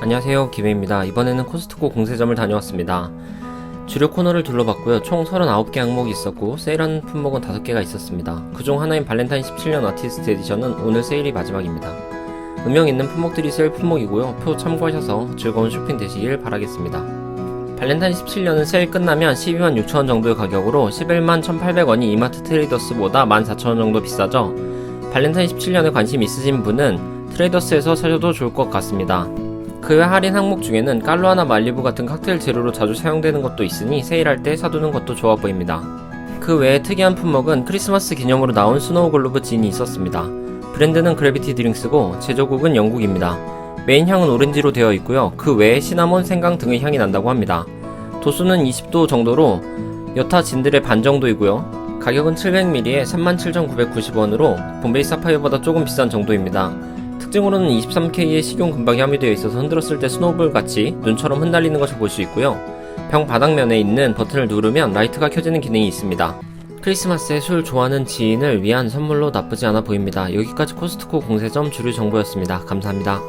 안녕하세요. 기회입니다. 이번에는 코스트코 공세점을 다녀왔습니다. 주력 코너를 둘러봤고요. 총 39개 항목이 있었고 세일하는 품목은 5개가 있었습니다. 그중 하나인 발렌타인 17년 아티스트 에디션은 오늘 세일이 마지막입니다. 음영 있는 품목들이 세일 품목이고요. 표 참고하셔서 즐거운 쇼핑 되시길 바라겠습니다. 발렌타인 17년은 세일 끝나면 12만 6천원 정도의 가격으로 11만 1,800원이 이마트 트레이더스보다 14,000원 정도 비싸죠. 발렌타인 17년에 관심 있으신 분은 트레이더스에서 사셔도 좋을 것 같습니다 그 외 할인 항목 중에는 깔로아나 말리부 같은 칵테일 재료로 자주 사용되는 것도 있으니 세일할 때 사두는 것도 좋아 보입니다. 그 외에 특이한 품목은 크리스마스 기념으로 나온 스노우 글로브 진이 있었습니다. 브랜드는 그래비티 드링스고 제조국은 영국입니다. 메인 향은 오렌지로 되어 있고요. 그 외에 시나몬, 생강 등의 향이 난다고 합니다. 도수는 20도 정도로 여타 진들의 반 정도이고요. 가격은 700ml에 37,990원으로 본베이 사파이어보다 조금 비싼 정도입니다. 특징으로는 23K의 식용 금박이 함유되어 있어서 흔들었을 때 스노우볼 같이 눈처럼 흩날리는 것을 볼 수 있고요. 병 바닥면에 있는 버튼을 누르면 라이트가 켜지는 기능이 있습니다. 크리스마스에 술 좋아하는 지인을 위한 선물로 나쁘지 않아 보입니다. 여기까지 코스트코 공세점 주류 정보였습니다. 감사합니다.